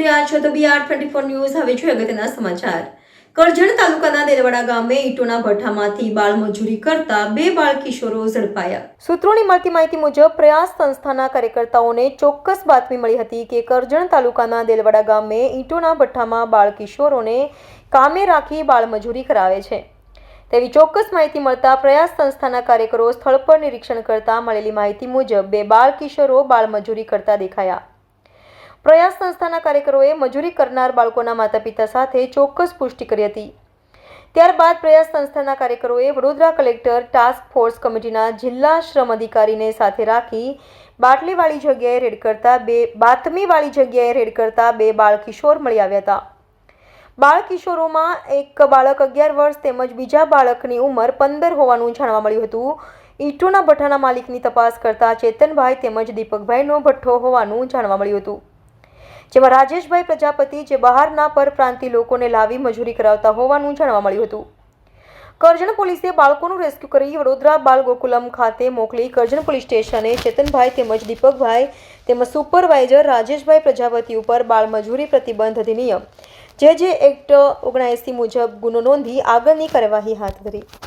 રહ્યા છો તો બીઆર ટ્વેન્ટી ફોર ન્યૂઝ હવે જોઈએ અગત્યના સમાચાર. કરજણ તાલુકાના દેલવાડા ગામે ઈંટોના ભઠ્ઠામાંથી બાળમજૂરી કરતા બે બાળ કિશોરો ઝડપાયા. સૂત્રોની મળતી માહિતી મુજબ, પ્રયાસ સંસ્થાના કાર્યકર્તાઓને ચોક્કસ બાતમી મળી હતી કે કરજણ તાલુકાના દેલવાડા ગામે ઈંટોના ભઠ્ઠામાં બાળ કિશોરોને કામે રાખી બાળમજૂરી કરાવે છે. તેવી ચોક્કસ માહિતી મળતા પ્રયાસ સંસ્થાના કાર્યકરો સ્થળ પર નિરીક્ષણ કરતા મળેલી માહિતી મુજબ, બે બાળ કિશોરો બાળમજૂરી કરતા દેખાયા. પ્રયાસ સંસ્થાના કાર્યકરોએ મજૂરી કરનાર બાળકોના માતા પિતા સાથે ચોક્કસ પુષ્ટિ કરી હતી. ત્યારબાદ પ્રયાસ સંસ્થાના કાર્યકરોએ વડોદરા કલેક્ટર ટાસ્ક ફોર્સ કમિટીના જિલ્લા શ્રમ અધિકારીને સાથે રાખી બાટલીવાળી જગ્યાએ રેડ કરતા બે, બાતમીવાળી જગ્યાએ રેડ કરતા બે બાળ કિશોર મળી આવ્યા હતા. બાળ કિશોરોમાં એક બાળક અગિયાર વર્ષ તેમજ બીજા બાળકની ઉંમર પંદર હોવાનું જાણવા મળ્યું હતું. ઈટોના ભઠ્ઠાના માલિકની તપાસ કરતા ચેતનભાઈ તેમજ દીપકભાઈનો ભઠ્ઠો હોવાનું જાણવા મળ્યું હતું. જેમાં રાજેશભાઈ પ્રજાપતિ જે બહારના પરપ્રાંતિ લોકોને લાવી મજૂરી કરાવતા હોવાનું જાણવા મળ્યું હતું. કરજણ પોલીસે બાળકોનું રેસ્ક્યુ કરી વડોદરા બાળ ગોકુલમ ખાતે મોકલી કરજણ પોલીસ સ્ટેશને ચેતનભાઈ તેમજ દીપકભાઈ તેમજ સુપરવાઇઝર રાજેશભાઈ પ્રજાપતિ ઉપર બાળ મજૂરી પ્રતિબંધ અધિનિયમ. જે જે એક્ટ ઓગણએંસી મુજબ ગુનો નોંધી આગળની કાર્યવાહી હાથ ધરી.